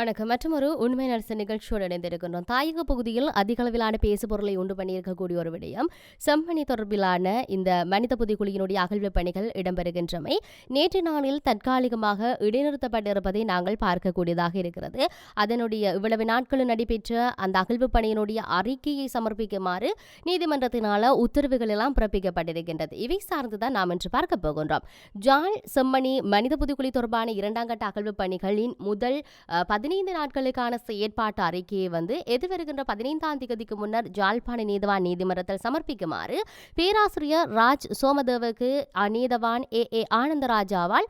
வணக்கம். மற்றும் ஒரு உண்மை நரசு நிகழ்ச்சியோடு இணைந்திருக்கின்றோம். தாயக பகுதியில் அதிக அளவிலான பேசுபொருளை உண்டு பண்ணியிருக்கக்கூடிய ஒரு விடயம். செம்மணி தொடர்பிலான இந்த மனித புதிக்குழியினுடைய அகழ்வு பணிகள் இடம்பெறுகின்றமை நேற்று நாளில் தற்காலிகமாக இடைநிறுத்தப்பட்டிருப்பதை நாங்கள் பார்க்கக்கூடியதாக இருக்கிறது. அதனுடைய இவ்வளவு நாட்களில் நடைபெற்ற அந்த அகழ்வு பணியினுடைய அறிக்கையை சமர்ப்பிக்குமாறு நீதிமன்றத்தினால உத்தரவுகள் எல்லாம் பிறப்பிக்கப்பட்டிருக்கின்றது. இவை சார்ந்துதான் நாம் இன்று பார்க்க போகின்றோம். ஜான் செம்மணி மனித புதுக்குழி தொடர்பான இரண்டாம் கட்ட அகழ்வு பணிகளின் முதல் பதினெட்டு பதினைந்து நாட்களுக்கான செயற்பாட்டு அறிக்கையை வந்து எதிர்வருகின்ற பதினைந்தாம் தேதிக்கு முன்னர் ஜாழ்ப்பாண நீதவான் நீதிமன்றத்தில் சமர்ப்பிக்குமாறு பேராசிரியர் ராஜ் சோமதேவுக்கு நீதவான் ஏ. ஏ. ஆனந்தராஜாவால்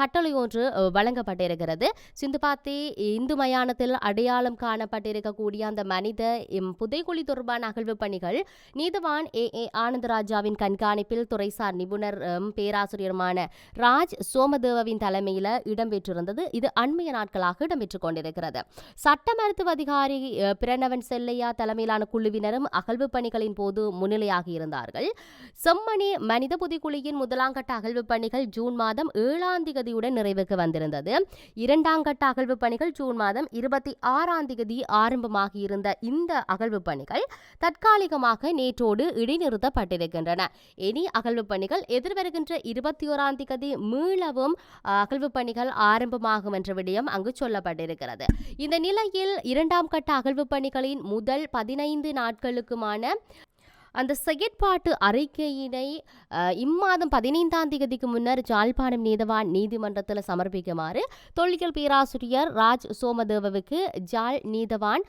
கட்டளை ஒன்று வழங்கப்பட்டிருக்கிறது. சிந்துபாத்தி இந்து மயானத்தில் அடையாளம் காணப்பட்டிருக்கக்கூடிய அந்த மனித புதைகுழி தொடர்பான அகழ்வு பணிகள் நீதவான் ஏ. ஏ. ஆனந்தராஜாவின் கண்காணிப்பில் துறைசார் நிபுணர் பேராசிரியருமான ராஜ் சோமதேவவின் தலைமையில் இடம்பெற்றிருந்தது. இது அண்மைய நாட்களாக இடம்பெற்றுக் கொண்டிருக்கிறது. சட்ட மருத்துவ அதிகாரி பிரணவன் செல்லையா தலைமையிலான குழுவினரும் அகழ்வு பணிகளின் போது முன்னிலையாகி இருந்தார்கள். செம்மணி மனித புதைக்குழியின் முதலாம் கட்ட அகழ்வு பணிகள் ஜூன் மாதம் ஏழாம் திகதியுடன் நிறைவுக்கு வந்திருந்தது. இரண்டாம் கட்ட அகழ்வு பணிகள் ஜூன் மாதம் இருபத்தி ஆறாம் திகதி ஆரம்பமாகி இருந்த இந்த அகழ்வு பணிகள் தற்காலிகமாக நேற்றோடு இடைநிறுத்தப்பட்டிருக்கின்றன. இனி அகழ்வு பணிகள் எதிர்வருகின்ற இருபத்தி ஓராம் திகதி மீளவும் அகழ்வு பணிகள் ஆரம்பமாகும் என்ற விடயம் அங்கு சொல்லப்பட்டிருக்கிறது. இந்த நிலையில் இரண்டாம் கட்ட அகழ்வு பணிகளின் முதல் பதினைந்து நாட்களுக்குமான அந்த செயற்பாட்டு அறிக்கையினை இம்மாதம் பதினைந்தாம் தேதிக்கு முன்னர் ஜாழ்ப்பாணம் நீதவான் நீதிமன்றத்தில் சமர்ப்பிக்குமாறு தொல்லியல் பேராசிரியர் ராஜ் சோமதேவவுக்கு ஜாழ் நீதவான்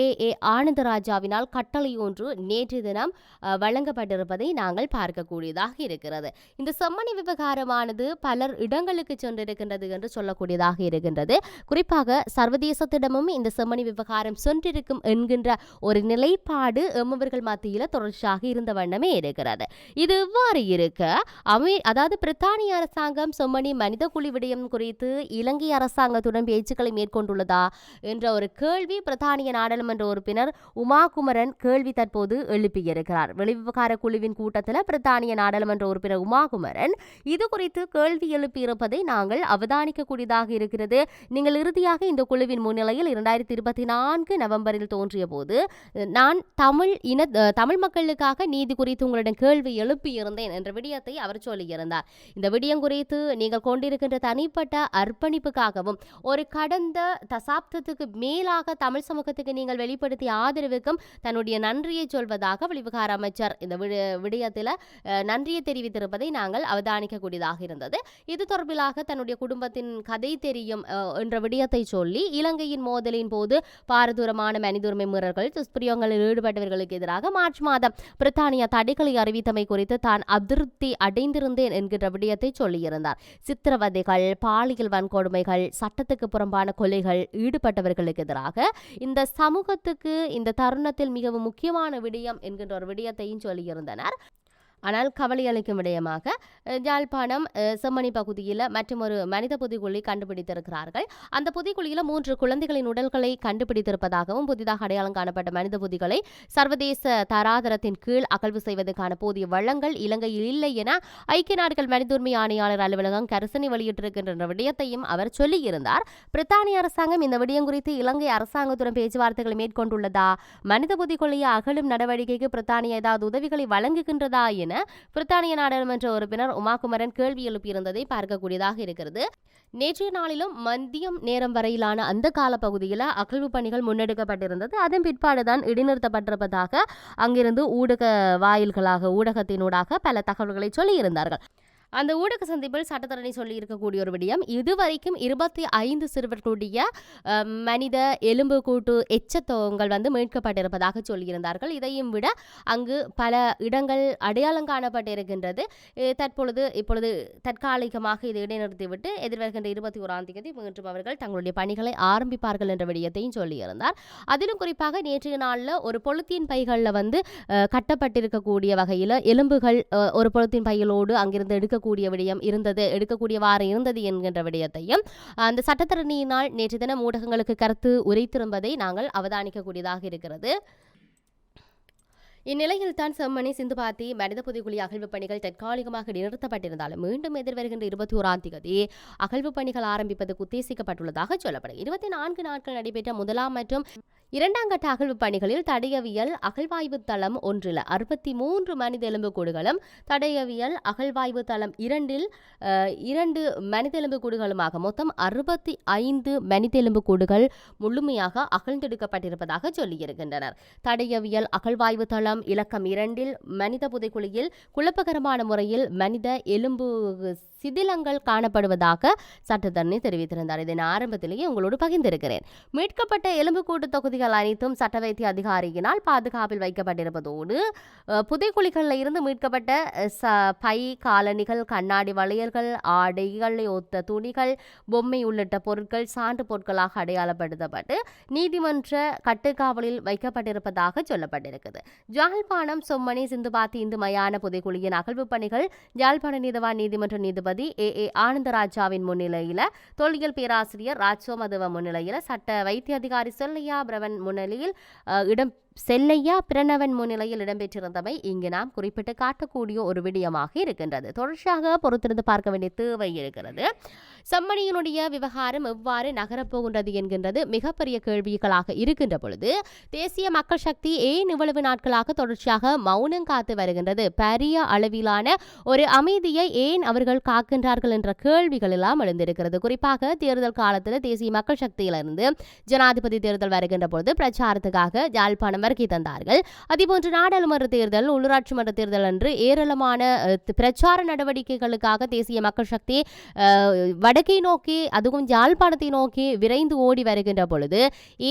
ஏ ஏ ஆனந்தராஜாவினால் கட்டளை ஒன்று நேற்று தினம் வழங்கப்பட்டிருப்பதை நாங்கள் பார்க்கக்கூடியதாக இருக்கிறது. இந்த செம்மணி விவகாரமானது பலர் இடங்களுக்கு சென்றிருக்கின்றது என்று சொல்லக்கூடியதாக இருக்கின்றது. குறிப்பாக சர்வதேசத்திடமும் இந்த செம்மணி விவகாரம் சென்றிருக்கும் என்கின்ற ஒரு நிலைப்பாடு எம்மவர்கள் மத்தியில் தொடர்ச்சியாக இருந்த வண்ணமே இருக்கிறது. இது இவ்வாறு இருக்க? அமை அதாவது பிரித்தானிய அரசாங்கம் சொம்மணி மனித குழி விடயம் குறித்து இலங்கை அரசாங்கத்துடன் பேச்சுக்களை மேற்கொண்டுள்ளதா என்ற ஒரு கேள்வி பிரித்தானிய நாடாளுமன்ற உறுப்பினர் உமாகுமரன் கேள்வி தற்போது எழுப்பியிருக்கிறார். வெளிவிவகார குழுவின் கூட்டத்தில் பிரித்தானிய நாடாளுமன்ற உறுப்பினர் உமாகுமரன் இது குறித்து கேள்வி எழுப்பியிருப்பதை நாங்கள் அவதானிக்கக்கூடியதாக இருக்கிறது. நீங்கள் இறுதியாக இந்த குழுவின் முன்னிலையில் இரண்டாயிரத்தி இருபத்தி நான்கு நவம்பரில் தோன்றிய போது நான் தமிழ் இன தமிழ் மக்கள் மக்களுக்காக நீதி குறித்து உங்களிடம் கேள்வி எழுப்பியிருந்தேன் என்ற விடயத்தை அவர் சொல்லியிருந்தார். இந்த விடயம் குறித்து நீங்கள் கொண்டிருக்கின்ற தனிப்பட்ட அர்ப்பணிப்புக்காகவும் ஒரு கடந்த தசாப்தத்துக்கு மேலாக தமிழ் சமூகத்துக்கு நீங்கள் வெளிப்படுத்திய ஆதரவுக்கும் தன்னுடைய நன்றியை சொல்வதாக வெளிவிகார அமைச்சர் இந்த விட- விடயத்தில் நன்றியை தெரிவித்திருப்பதை நாங்கள் அவதானிக்கக்கூடியதாக இருந்தது. இது தொடர்பிலாக தன்னுடைய குடும்பத்தின் கதை தெரியும் என்ற விடயத்தை சொல்லி இலங்கையின் மோதலின் போது பாரதூரமான மனிதுரிமை மீறல்கள் துஷ்பிரயோகங்களில் ஈடுபட்டவர்களுக்கு எதிராக மார்ச் மாதம் பிரித்தானியா தடைகளை அறிவித்தமை குறித்து தான் அதிருப்தி அடைந்திருந்தேன் என்கின்ற விடயத்தை சொல்லியிருந்தார். சித்திரவதைகள் பாலியல் வன்கொடுமைகள் சட்டத்துக்கு புறம்பான கொலைகள் ஈடுபட்டவர்களுக்கு எதிராக இந்த சமூகத்துக்கு இந்த தருணத்தில் மிகவும் முக்கியமான விடயம் என்கின்ற ஒரு விடயத்தையும் சொல்லியிருந்தனர். ஆனால் கவலை அளிக்கும் விடயமாக ஜாழ்ப்பாணம் யாழ்ப்பாணம் செம்மணி பகுதியில் மற்றும் ஒரு மனித புதைகுழி கண்டுபிடித்திருக்கிறார்கள். அந்த புதைகுழியில் மூன்று குழந்தைகளின் உடல்களை கண்டுபிடித்திருப்பதாகவும் புதிதாக அடையாளம் காணப்பட்ட மனித புதிகளை சர்வதேச தராதரத்தின் கீழ் அகழ்வு செய்வதற்கான போதிய வளங்கள் இலங்கையில் இல்லை என ஐக்கிய நாடுகள் மனித உரிமை ஆணையாளர் அலுவலகம் கரிசனை வெளியிட்டிருக்கின்ற விடயத்தையும் அவர் சொல்லியிருந்தார். பிரித்தானிய அரசாங்கம் இந்த விடயம் குறித்து இலங்கை அரசாங்கத்துடன் பேச்சுவார்த்தைகளை மேற்கொண்டுள்ளதா? மனித புதிகொள்ளைய அகழும் நடவடிக்கைக்கு பிரித்தானியா ஏதாவது உதவிகளை வழங்குகின்றதா என பிரித்தானிய நாடாளுமன்ற உறுப்பினர் உமாகுமரன் கேள்வி எழுப்பியிருந்ததை பார்க்கக்கூடியதாக இருக்கிறது. நேற்றைய நாளிலும் மதியம் நேரம் வரையிலான அந்த காலப்பகுதியில் அகழ்வு பணிகள் முன்னெடுக்கப்பட்டிருந்தது. அதன் பிற்பாடுதான் இடைநிறுத்தப்பட்டிருப்பதாக அங்கிருந்து ஊடக வாயில்களாக ஊடகத்தினூடாக பல தகவல்களை சொல்லியிருந்தார்கள். அந்த ஊடக சந்திப்பில் சட்டத்தரணி சொல்லி இருக்கக்கூடிய ஒரு விடயம். இதுவரைக்கும் இருபத்தி ஐந்து சிறுவர்களுடைய மனித எலும்பு கூட்டு எச்சத்தோங்கள் வந்து மீட்கப்பட்டிருப்பதாக சொல்லியிருந்தார்கள். இதையும் விட அங்கு பல இடங்கள் அடையாளம் காணப்பட்டிருக்கின்றது. தற்பொழுது இப்பொழுது தற்காலிகமாக இதை இடைநிறுத்திவிட்டு எதிர்வருகின்ற இருபத்தி ஓராம் தேதி மீண்டும் அவர்கள் தங்களுடைய பணிகளை ஆரம்பிப்பார்கள் என்ற விடயத்தையும் சொல்லியிருந்தார். அதிலும் குறிப்பாக நேற்றைய நாளில் ஒரு பொலித்தீன் பைகளில் வந்து கட்டப்பட்டிருக்கக்கூடிய வகையில் எலும்புகள் ஒரு பொலித்தீன் பைகளோடு அங்கிருந்து எடுக்க எடுக்கக்கூடிய விடயம் இருந்தது எடுக்கக்கூடியவாறு இருந்தது என்கின்ற விடயத்தையும் அந்த சட்டத்தரணியினால் நேற்று தினம் ஊடகங்களுக்கு கருத்து உரைத்திருப்பதை நாங்கள் அவதானிக்கக்கூடியதாக இருக்கிறது. இந்நிலையில் தான் செம்மணி சிந்துபாத்தி மனித புதைகுழி அகழ்வு பணிகள் தற்காலிகமாக நிறுத்தப்பட்டிருந்தாலும் மீண்டும் எதிர்வருகின்ற இருபத்தி ஓராம் தேதி அகழ்வு பணிகள் ஆரம்பிப்பதற்கு உத்தேசிக்கப்பட்டுள்ளதாக சொல்லப்படும். இருபத்தி நான்கு நாட்கள் நடைபெற்ற முதலாம் மற்றும் இரண்டாம் கட்ட அகழ்வு பணிகளில் தடயவியல் அகழ்வாய்வு தளம் ஒன்றில் அறுபத்தி மூன்று மனித எலும்புக்கூடுகளும் தடயவியல் அகழ்வாய்வு தளம் இரண்டில் இரண்டு மனித எலும்புக்கூடுகளுமாக மொத்தம் அறுபத்தி ஐந்து மனித எலும்புக்கூடுகள் முழுமையாக அகழ்ந்தெடுக்கப்பட்டிருப்பதாக சொல்லியிருக்கின்றனர். தடயவியல் அகழ்வாய்வு தளம் இலக்கம் இரண்டில் மனித புதைக்குழியில் குழப்பகரமான முறையில் மனித எலும்பு சிதிலங்கள் காணப்படுவதாக சட்டத்தரணி தெரிவித்திருந்தார். இதை நான் ஆரம்பத்திலேயே உங்களோடு பகிர்ந்திருக்கிறேன். மீட்கப்பட்ட எலும்புக்கூடு குழிகள் அனைத்தும் சட்ட வைத்திய அதிகாரியினால் பாதுகாப்பில் வைக்கப்பட்டிருப்பதோடு புதைக்குழிகளில் இருந்து மீட்கப்பட்ட ச பை காலணிகள் கண்ணாடி வளையல்கள் ஆடைகளை ஒத்த துணிகள் பொம்மை உள்ளிட்ட பொருட்கள் சான்று பொருட்களாக அடையாளப்படுத்தப்பட்டு நீதிமன்ற கட்டுக்காவலில் வைக்கப்பட்டிருப்பதாக சொல்லப்பட்டிருக்குது. ஜாழ்ப்பாணம் சொம்மணி சிந்துபாத்தி இந்து மயான புதைக்குழியின் அகழ்வு பணிகள் ஜாழ்ப்பாண நீதவான் நீதிமன்ற நீதிபதி ஏ ஏ ஆனந்தராஜாவின் முன்னிலையில் தொல்லியல் பேராசிரியர் ராஜ்சோமதவ முன்னிலையில் சட்ட வைத்திய அதிகாரி செல்லையா பிரவன் முன்னிலையில் இடம் செல்லையா பிரணவன் முன்னிலையில் இடம்பெற்றிருந்தமை இங்கு நாம் குறிப்பிட்டு காட்டக்கூடிய ஒரு விடயமாக இருக்கின்றது. தொடர்ச்சியாக பொறுத்திருந்து பார்க்க வேண்டிய தேவை இருக்கிறது. செம்மணியினுடைய விவகாரம் எவ்வாறு நகரப்போகின்றது என்கின்றது மிகப்பெரிய கேள்விகளாக இருக்கின்ற பொழுது தேசிய மக்கள் சக்தி ஏன் இவ்வளவு நாட்களாக தொடர்ச்சியாக மௌனம் காத்து வருகின்றது? பெரிய அளவிலான ஒரு அமைதியை ஏன் அவர்கள் காக்கின்றார்கள் என்ற கேள்விகள் எல்லாம் எழுந்திருக்கிறது. குறிப்பாக தேர்தல் காலத்தில் தேசிய மக்கள் சக்தியிலிருந்து ஜனாதிபதி தேர்தல் வருகின்ற பொழுது பிரச்சாரத்துக்காக யாழ்ப்பாணம் அறிக்கை தந்தார்கள். அதேபோன்று நாடாளுமன்ற தேர்தல் உள்ளூராட்சி மன்ற தேர்தல் அன்று ஏராளமான பிரச்சார நடவடிக்கைகளுக்காக தேசிய மக்கள் சக்தி வடக்கை நோக்கி அதுவும் யாழ்ப்பாணத்தை நோக்கி விரைந்து ஓடி வருகின்ற பொழுது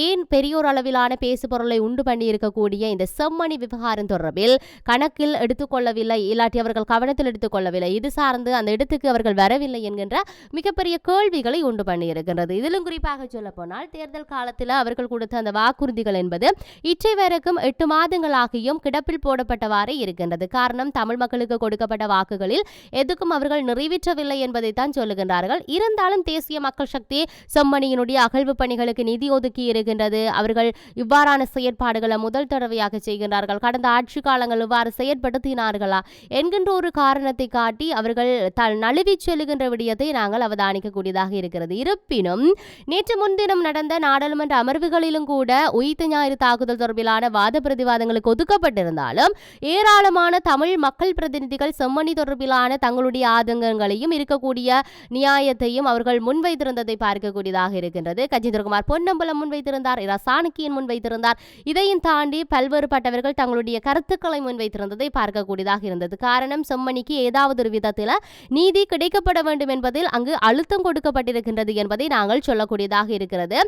ஏன் பெரியோர் அளவிலான பேசுபொருளை உண்டு பண்ணி இருக்கக்கூடிய இந்த செம்மணி விவகாரம் தொடர்பில் கணக்கில் எடுத்துக்கொள்ளவில்லை இல்லாட்டி அவர்கள் கவனத்தில் எடுத்துக்கொள்ளவில்லை இது சார்ந்து அந்த இடத்துக்கு அவர்கள் வரவில்லை என்கின்ற மிகப்பெரிய கேள்விகளை உண்டு பண்ணியிருக்கின்றது. இதிலும் குறிப்பாக சொல்ல போனால் தேர்தல் காலத்தில் அவர்கள் கொடுத்த அந்த வாக்குறுதிகள் என்பது இச்சை வரைக்கும் எட்டு மாதங்களாகியும் கிடப்பில் போடப்பட்டவாறே இருக்கின்றது. காரணம் தமிழ் மக்களுக்கு கொடுக்கப்பட்ட வாக்குகளில் எதுக்கும் அவர்கள் நிறைவேற்றவில்லை என்பதைத்தான் சொல்லுகின்றார்கள். இருந்தாலும் தேசிய மக்கள் சக்தி செம்மணியினுடைய அகழ்வு பணிகளுக்கு நிதி ஒதுக்கி இருக்கின்றது. அவர்கள் இவ்வாறான செயற்பாடுகளை முதல் தடவையாக செய்கின்றார்கள். கடந்த ஆட்சி காலங்கள் இவ்வாறு செயற்படுத்தினார்களா என்கின்ற ஒரு காரணத்தை காட்டி அவர்கள் த நழுவி செல்லுகின்ற விடயத்தை நாங்கள் அவதானிக்கக்கூடியதாக இருக்கிறது. இருப்பினும் நேற்று முன்தினம் நடந்த நாடாளுமன்ற அமர்வுகளிலும் கூட உயிர்த்த ஞாயிறு தாக்குதல் தொடர்பில் அளவிலான வாத பிரதிவாதங்களுக்கு ஒதுக்கப்பட்டிருந்தாலும் ஏராளமான தமிழ் மக்கள் பிரதிநிதிகள் செம்மணி தொடர்பிலான தங்களுடைய ஆதங்கங்களையும் இருக்கக்கூடிய நியாயத்தையும் அவர்கள் முன்வைத்திருந்ததை பார்க்கக்கூடியதாக இருக்கின்றது. கஜேந்திரகுமார் பொன்னம்பலம் முன்வைத்திருந்தார் இரா சாணக்கியன் முன்வைத்திருந்தார். இதையும் தாண்டி பல்வேறுபட்டவர்கள் தங்களுடைய கருத்துக்களை முன்வைத்திருந்ததை பார்க்கக்கூடியதாக இருந்தது. காரணம் செம்மணிக்கு ஏதாவது ஒரு விதத்தில் நீதி கிடைக்கப்பட வேண்டும் என்பதில் அங்கு அழுத்தம் கொடுக்கப்பட்டிருக்கின்றது என்பதை நாங்கள் சொல்லக்கூடியதாக இருக்கிறது.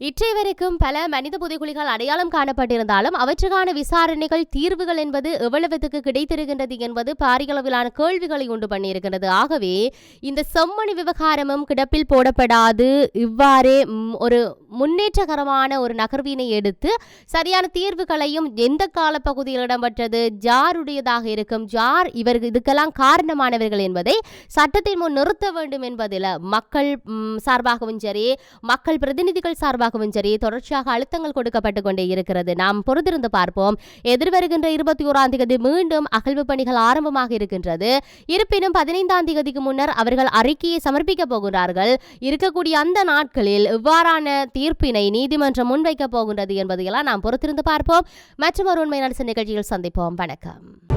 இற்றை வரைக்கும் பல மனித புதைகுழிகள் அடையாளம் காண காணப்பட்டிருந்தாலும் அவற்றுக்கான விசாரணைகள் தீர்வுகள் என்பது எவ்வளவுக்கு கிடைத்திருக்கின்றது என்பது பாரிகளவிலான கேள்விகளை உண்டு பண்ணியிருக்கின்றது. ஆகவே இந்த செம்மணி விவகாரமும் கிடப்பில் போடப்படாது. இவ்வாறே ஒரு முன்னேற்றகரமான ஒரு நகர்வினை எடுத்து சரியான தீர்வுகளையும் எந்த காலப்பகுதியில் இடம்பெற்றது ஜாருடையதாக இருக்கும் ஜார் இவர் இதுக்கெல்லாம் காரணமானவர்கள் என்பதை சட்டத்தின் முன் நிறுத்த வேண்டும் என்பதில் மக்கள் சார்பாகவும் சரி மக்கள் பிரதிநிதிகள் சார்பாகவும் சரி தொடர்ச்சியாக அழுத்தங்கள் கொடுக்கப்பட்டு கொண்டே இருக்கிறது. நாம் பொறுத்திருந்து பார்ப்போம். எதிர்வருகின்ற இருபத்தி ஓராம் தேதி மீண்டும் அகழ்வு பணிகள் ஆரம்பமாக இருக்கின்றது. இருப்பினும் பதினைந்தாம் தேதிக்கு முன்னர் அவர்கள் அறிக்கையை சமர்ப்பிக்க போகிறார்கள் இருக்கக்கூடிய அந்த நாட்களில் இவ்வாறான தீர்ப்பினை நீதிமன்றம் முன்வைக்க போகின்றது என்பதையெல்லாம் நாம் பொறுத்திருந்து பார்ப்போம். மற்றும் ஒரு உண்மை நடத்த நிகழ்ச்சியில் சந்திப்போம். வணக்கம்.